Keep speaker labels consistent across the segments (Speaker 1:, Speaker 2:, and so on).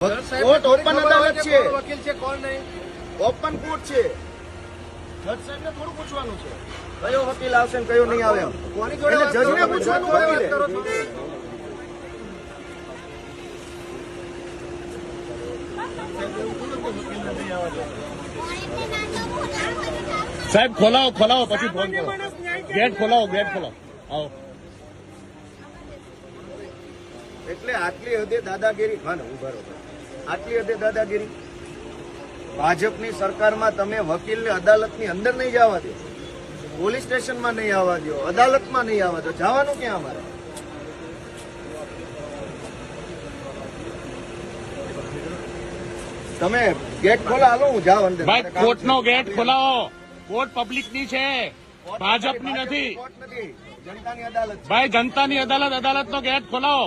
Speaker 1: Court open અદાલત છે?
Speaker 2: વકીલ છે કોણ નહીં?
Speaker 1: ઓપન કોર્ટ છે. જજ સાહેબને થોડું પૂછવાનું છે. કયો વકીલ આવશે કયો નહીં આવે
Speaker 2: કોની જોડે
Speaker 1: જજને પૂછવાનું વકીલે.
Speaker 3: સાહેબ ખોલાવો ખોલાવો પછી ફોન કરો. ગેટ ખોલાવો ગેટ ખોલાવો. આવો.
Speaker 1: એટલે આટલી હદે દાદાગીરી હા ને ઊભા રહો. આટલી હદે દાદાગીરી. ભાજપની સરકારમાં તમે વકીલને અદાલતની અંદર નહીં જવા દો. પોલીસ સ્ટેશનમાં નહીં આવવા દો. અદાલતમાં નહીં આવવા દો. જવાનું ક્યાં અમારે? તમે ગેટ ખોલા હાલો હું જાવ અંદર.
Speaker 3: ભાઈ કોર્ટનો ગેટ ખોલાવો. કોર્ટ પબ્લિકની છે. ભાજપની નથી.
Speaker 1: કોર્ટ નથી જનતાની અદાલત
Speaker 3: ભાઈ જનતાની અદાલત નો ગેટ ખોલાવો.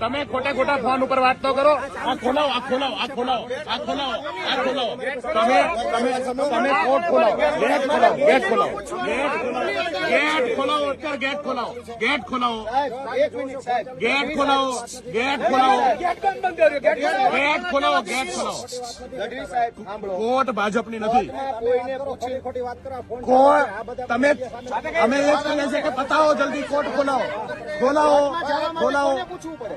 Speaker 3: તમે ખોટા ખોટા ફોન ઉપર વાત તો કરો. આ ખોલાવો આ ખોલાવો આ ખોલાવો આ ખોલાવો આ ખોલાવો. તમે તમે તમે કોર્ટ ખોલાવો. ગેટ ખોલાવો ગેટ ખોલાવો. ગેટ ખોલાવો. ગેટ ખોલાવો અત્યારે ગેટ ખોલાવો. ગેટ ખોલાવો.
Speaker 1: સાહેબ એક મિનિટ સાહેબ
Speaker 3: ગેટ ખોલાવો ગેટ ખોલાવો. ગેટ ખોલાવો ગેટ ખોલાવો.
Speaker 1: ગઢવી સાહેબ સાંભળો
Speaker 3: કોર્ટ ભાજપની નથી.
Speaker 1: કોઈને પૂછી
Speaker 2: ખોટી વાત કરો ફોન
Speaker 3: કોણ તમે અમે એ જ કહીએ છીએ કે બતાવો જલ્દી કોર્ટ ખોલાવો. ખોલાવો ખોલાવો.
Speaker 1: કોને પૂછવું પડે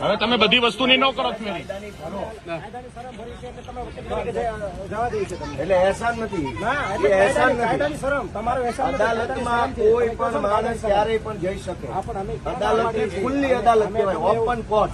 Speaker 1: હવે
Speaker 3: તમે બધી વસ્તુની ન કરો
Speaker 2: એટલે
Speaker 1: એહસાન નથી. એહસાન નથી. અદાલતમાં કોઈ પણ માણસ ક્યારેય પણ જઈ શકે. અદાલત ખુલ્લી અદાલત કહેવાય ઓપન કોર્ટ